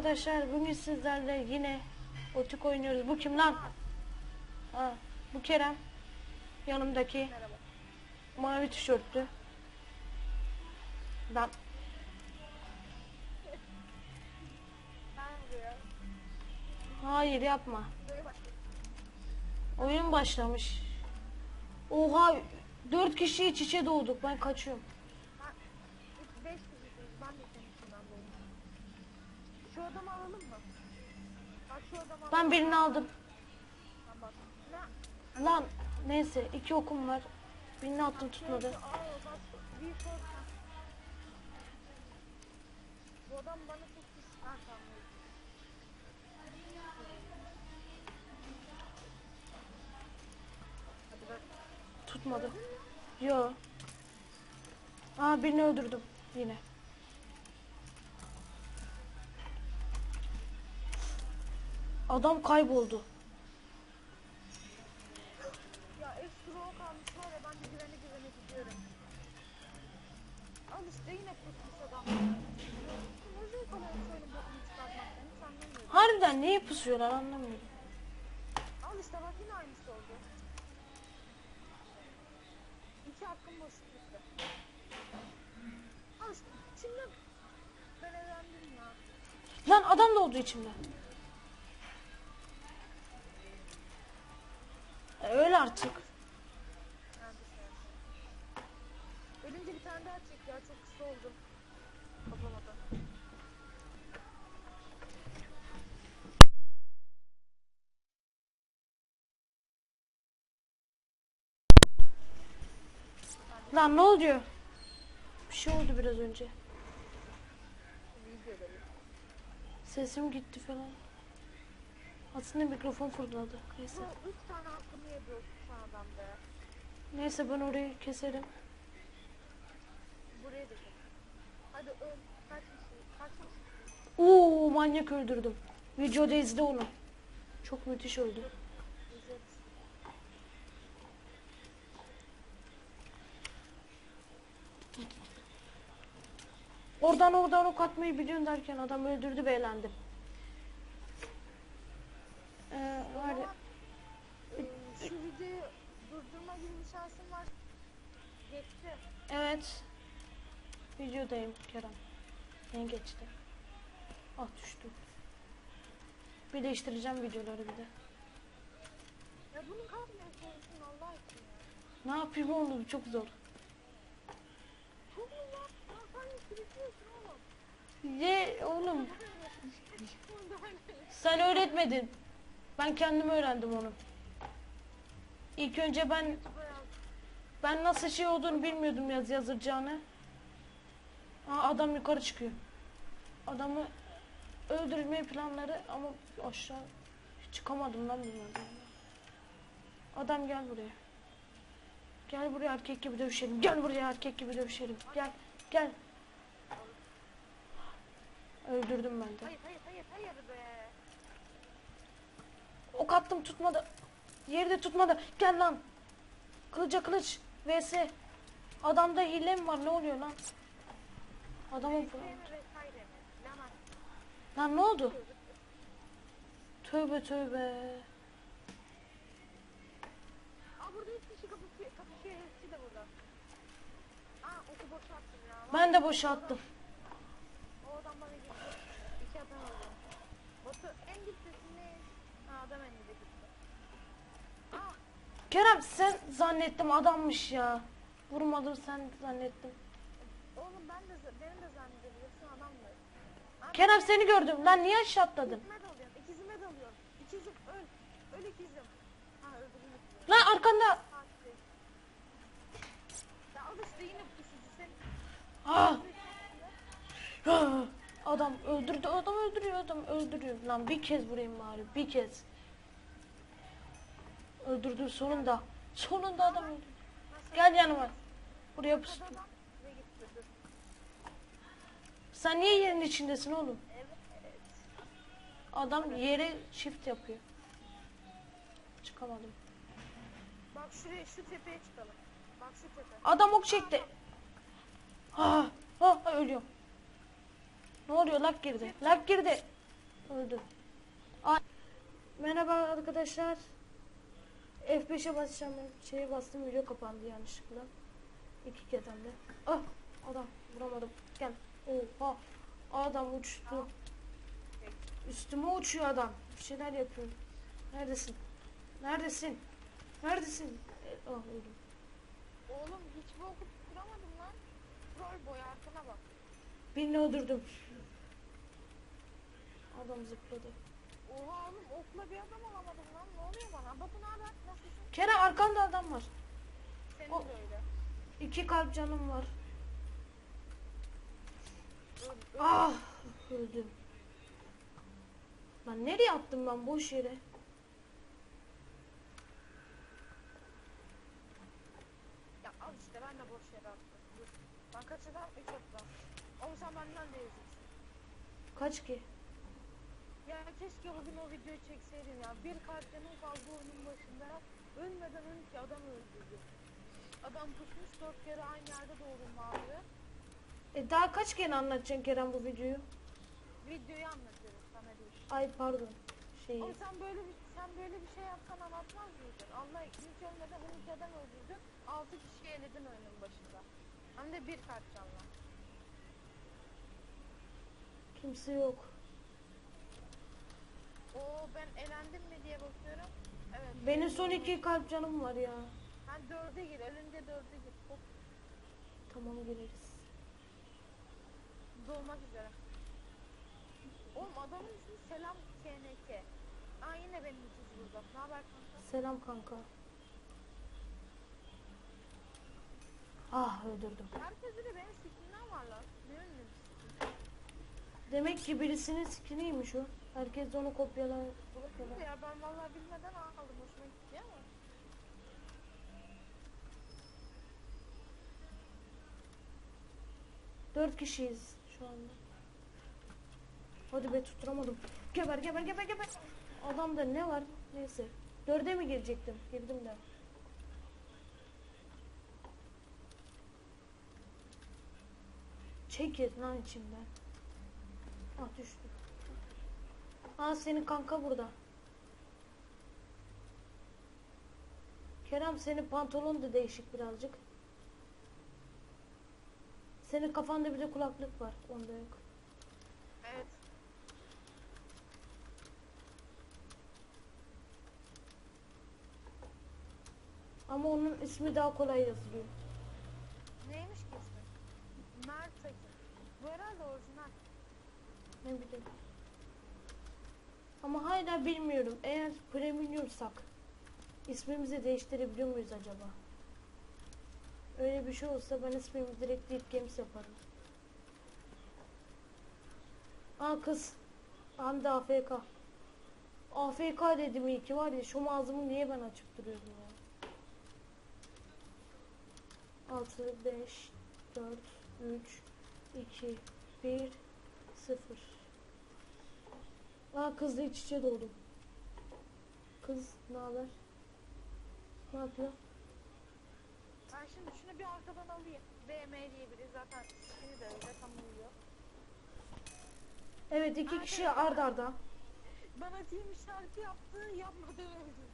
arkadaşlar bugün sizlerle yine otik oynuyoruz. Bu kim lan? Ha, bu Kerem. Yanımdaki Merhaba. mavi tişörtlü. Ben hayır yapma. Oyun başlamış. Oha dört kişi iç içe doğduk. Ben kaçıyorum. Ben biz beş kişisiniz. Ben de senin içinden doğdum. Şu adamı alalım mı? Bak şu adamı alalım. Ben birini aldım. Tamam bak. Ne? Lan neyse iki okum var. Birini attım tutmadı. Bu adam bana çok pis. Bak. Tutmadı. Yo. Aa birini öldürdüm yine. Adam kayboldu. Ya ekstra o kalmış var ya ben de güvene güvene gidiyorum. Al işte yine kusmuş adam. Ne zevk alıyorsun şöyle bokunu çıkartmaktan hiç anlamıyorum. Harbiden niye pusuyorlar anlamıyorum. Al işte bak yine aynısı oldu. İki hakkım boş gitti. Al işte şimdi ben eğlendim ya. Lan adam da oldu içimde. E, öyle artık. Ölünce bir tane daha çek ya çok kısa oldu. Kapamadı. Lan ne oluyor? Bir şey oldu biraz önce. Sesim gitti falan. Aslında mikrofon fırladı. Neyse. Bu üç tane şu adam be. Neyse ben orayı keserim. Buraya da. Hadi öl. Kaç kişi? Kaç kişi? Oo manyak öldürdüm. Videoda izle onu. Çok müthiş öldü. Oradan oradan ok atmayı biliyorsun derken adam öldürdü ve eğlendim. Ee, var ya- Ee, şu videoyu durdurma gibi bir şansın var. Geçti. Evet. Videodayım Kerem. Ne geçti? Ah düştü. Birleştireceğim videoları bir de. Ya bunun kalkmıyor sorusun Allah için. Ne yapayım oğlum çok zor. Çok mu ya? Sen oğlum. Ye oğlum sen öğretmedin. Ben kendim öğrendim onu. İlk önce ben ben nasıl şey olduğunu bilmiyordum yaz yazılacağını. Aa, adam yukarı çıkıyor. Adamı öldürmeyi planları ama aşağı çıkamadım lan bunlardan. Adam gel buraya. Gel buraya erkek gibi dövüşelim. Gel buraya erkek gibi dövüşelim. Gel gel. Öldürdüm ben de. hayır hayır hayır hayır be. Ok attım tutmadı. Yerde tutmadı. Gel lan. Kılıca kılıç. Vs. Adamda hile mi var? Ne oluyor lan? Adamın... Bilemem. Lan ne oldu? Tövbe tövbe. Ben de boşalttım. O adam bana gitti. İki adam oldu. Batu en adam en Kerem sen zannettim adammış ya. Vurmadım sen zannettim. oğlum ben de benim de zannedebilirsin adamdı. Aa, Kerem seni gördüm. Lan niye aşağı atladın? İkizime dalıyorum. İkizime dalıyorum. İkizim öl. Öl ikizim. Ha öldürdüm. Lan arkanda. Ya al işte yine pusucu sen. Ah. Ah. Adam öldürdü. Adam öldürüyor. Adam öldürüyor. Lan bir kez vurayım bari. Bir kez. Öldürdüm sonunda. Sonunda adam öldürdü. Gel yanıma. Buraya. Dur. Sen niye yerin içindesin oğlum? Adam yere shift yapıyor. Çıkamadım. Bak şuraya şu tepeye çıkalım. Bak şu tepe. Adam ok çekti. Ah, ah, ölüyorum. Ne oluyor? Lag girdi. Lag girdi. Öldü. Ay. Merhaba arkadaşlar. F5'e basacağım. Şeye bastım video kapandı yanlışlıkla. İki kez hem de. Ah adam vuramadım. Gel. Oha. Adam uçtu. Üstüme uçuyor adam. Bir şeyler yapıyor. Neredesin? Neredesin? Neredesin? E, ah öldüm. Oğlum hiç bok kuramadım lan. Troll boy arkana bak. Birini öldürdüm. Adam zıpladı. Oha oğlum okla bir adam alamadım lan. Ne oluyor bana? Ne haber? Nasılsın? Kerem arkanda adam var. Senin O- de öyle. İki kalp canım var. Öl, öl. Ah öldüm. Lan nereye attım ben boş yere? Ya al işte ben de boş yere attım. Dur. Ben kaç adam? Üç atlam. Oğlum sen benden de. Kaç ki? Ya keşke bugün o videoyu çekseydim ya. Bir kalp canım kaldı oyunun başında. Ölmeden 12 adam öldürdü. Adam pusmuş dört kere aynı yerde doğdum abi. E daha kaç kere anlatacaksın Kerem bu videoyu? Videoyu anlatıyorum sana değil. Ay pardon. Şeyi. Oğlum sen böyle bir sen böyle bir şey yapsan anlatmaz mıydın? Allah ilk ölmeden 12 adam öldürdün. 6 kişi eledin oyunun başında. Hem de bir kalp canla. Kimse yok. Oo ben elendim mi diye bakıyorum. Evet. Benim son iki kalp canım var ya. Sen dörde gir. Ölünce dörde gir. Hop. Tamam gireriz. Dolmak üzere. Oğlum adamın ismi Selam KNK. Aa yine benim ikiz burada. Ne haber kanka? Selam kanka. Ah öldürdüm. Herkeste de benim skimden var lan. Ne bir skin. Demek ki birisinin skiniymiş o. Herkes onu kopyalar. Olabilir ya ben vallahi bilmeden aldım. Hoşuma gitti ama. Dört kişiyiz şu anda. Hadi be tutturamadım. Geber geber geber geber. Adamda ne var? Neyse. Dörde mi girecektim? Girdim de. Çekil lan içimden. Ah düştü. Aa senin kanka burada. Kerem senin pantolon da değişik birazcık. Senin kafanda bir de kulaklık var. Onda yok. Evet. Ama onun ismi daha kolay yazılıyor. Neymiş ki ismi? Mert Tekin. Bu herhalde orijinal. Ne bileyim. Ama hala bilmiyorum. Eğer premiumsak ismimizi değiştirebiliyor muyuz acaba? Öyle bir şey olsa ben ismimi direkt Deep Games yaparım. Aa kız. Hem de AFK. AFK dedim iyi ki var ya şu ağzımı niye ben açıp duruyorum ya. 6, 5, 4, 3, 2, 1, 0. Aa kızla iç içe doğdum. Kız ne haber? Ne yapıyor? Ben şimdi şunu bir arkadan alayım. BM diye biri zaten beni de öyle tam oluyor. Evet iki Arka kişi arda arda. Bana film şarkı yaptı yapmadı öldü.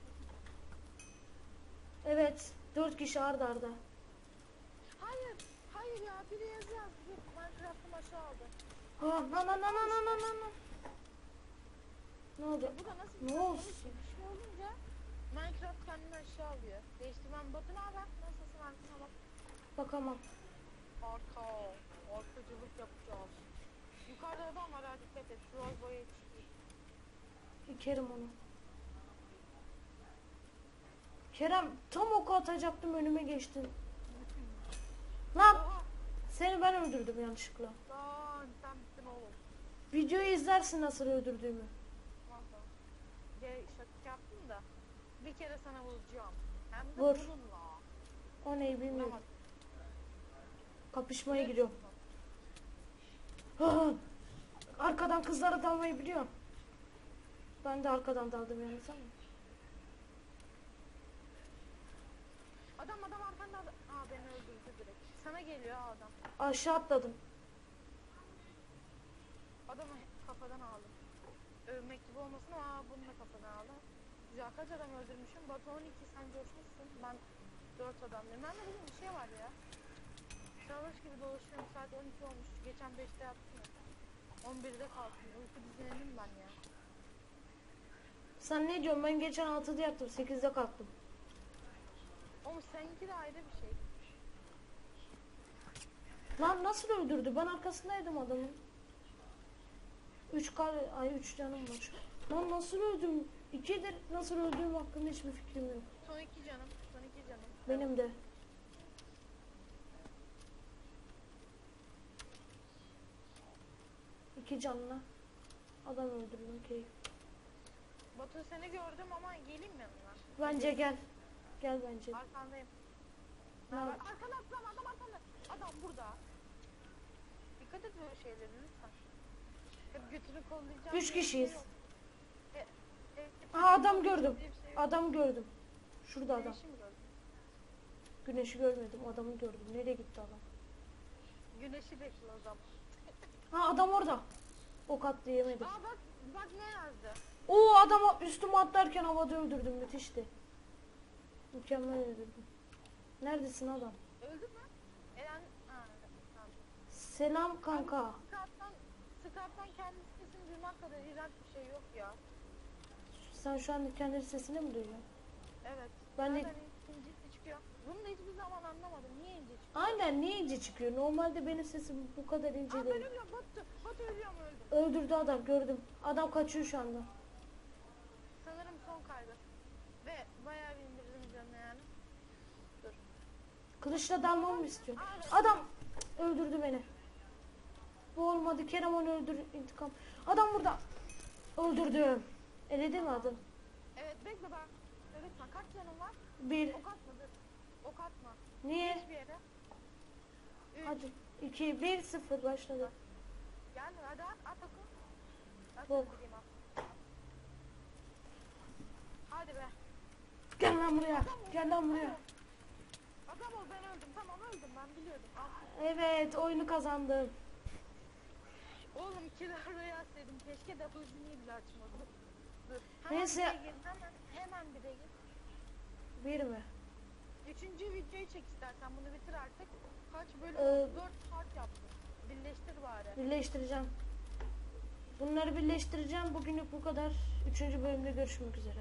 Evet dört kişi arda arda. Hayır hayır ya biri yazı yazdı. Minecraft'ım aşağı aldı. Ha, ah, na na na na na na na. Ne oldu? Bu da nasıl Ne olsun? şey olunca Minecraft kendini aşağı alıyor. Değiştirmem. Batu ne haber? Nasılsın arkana bak. Bakamam. Arka. Arkacılık yapacağız. Yukarıda adam var ha dikkat et. Troll boya çıktı. İkerim onu. Kerem tam oku atacaktım önüme geçtin. Lan seni ben öldürdüm yanlışlıkla. Lan sen bittin oğlum. Videoyu izlersin nasıl öldürdüğümü. Tamam tamam. Gel şaka yaptım da. Bir kere sana vuracağım. Hem de Vur. bununla. O neyi bilmiyorum. Vuramadım. Kapışmaya giriyorum. Arkadan kızlara dalmayı biliyorum. Ben de arkadan daldım yalnız ama. Adam adam arkanda. Aa beni öldürdü direkt. Sana geliyor adam. Aşağı atladım. Adamı kafadan aldım. Övmek gibi olmasın aa, bunu da kafana aldı. Güzel kaç adam öldürmüşüm? Batu 12 sen coşmuşsun. Ben 4 adam diyorum. Ben de bugün bir şey var ya. Sarhoş gibi dolaşıyorum. Saat 12 olmuş. Geçen 5'te yattım ya. 11'de kalktım. Uyku düzenim ben ya. Sen ne diyorsun? Ben geçen 6'da yattım. 8'de kalktım. Oğlum seninki de ayrı bir şey. Lan nasıl öldürdü? Ben arkasındaydım adamın. 3 kar ay 3 canım var. Lan nasıl öldüm? İkidir nasıl öldüğüm hakkında hiçbir fikrim yok. Son 2 canım. Son 2 canım. Benim de. İki canla adam öldürdüm ki. Batu seni gördüm ama geleyim mi yanına? Bence gel. Gel bence. Arkandayım. Ne Arkana yap- atlama adam arkanda. Adam burada. Dikkat et böyle şeylere lütfen. Götünü kollayacağım. Üç kişiyiz. şey. E, e, Aha, adam gördüm. diye bir şey. Adam gördüm. Şurada adam. Güneşi görmedim. Adamı gördüm. Nereye gitti adam? Güneşi bekle zaman. Ha adam orada. Ok attı yemedim. Aa bak bak ne yazdı. Oo adama üstüme atlarken havada öldürdüm. Müthişti. Mükemmel öldürdüm. Neredesin adam? Öldü mü? Eren ha, tamam. Selam kanka. Skype'tan Skype'tan kendi sesini duymak kadar iğrenç bir şey yok ya. Sen şu an kendi sesini mi duyuyorsun? Evet. Ben de- ince çıkıyor. Bunu da hiçbir zaman anlamadım. Niye ince çıkıyor? Aynen niye ince çıkıyor? Normalde benim sesim bu kadar ince Aa ben değil. ölüyorum Batu. Batu ölüyorum öldüm. Öldürdü adam gördüm. Adam kaçıyor şu anda. Sanırım son kaydı. Ve bayağı bir indirdim canını yani. Dur. Kılıçla dalmamı mı istiyor? Adam öldürdü beni. Bu olmadı. Kerem onu öldür intikam. Adam burada. Öldürdüm. Eledi mi adam? Evet bekle bak. Evet bak kaç var? Bir. Ok atma. Ok atma. Niye? Hiçbir yere. Üç. Hadi. 2, 1, 0 başladı. Gel hadi at at oku. At Bok. Hadi be. Gel lan buraya. Gel lan buraya. Adam ol ben öldüm. Tamam öldüm ben biliyordum. Evet oyunu kazandım. Oğlum kilarla yazsaydım. Keşke de hızını bile açmadım. Dur. Hemen Neyse. bire gir. Hemen, hemen bire gir. Bir mi? Üçüncü videoyu çek istersen bunu bitir artık. Kaç bölüm Ee, oldu? Dört part yaptım. Birleştir bari. Birleştireceğim. Bunları birleştireceğim. Bugünlük bu kadar. Üçüncü bölümde görüşmek üzere.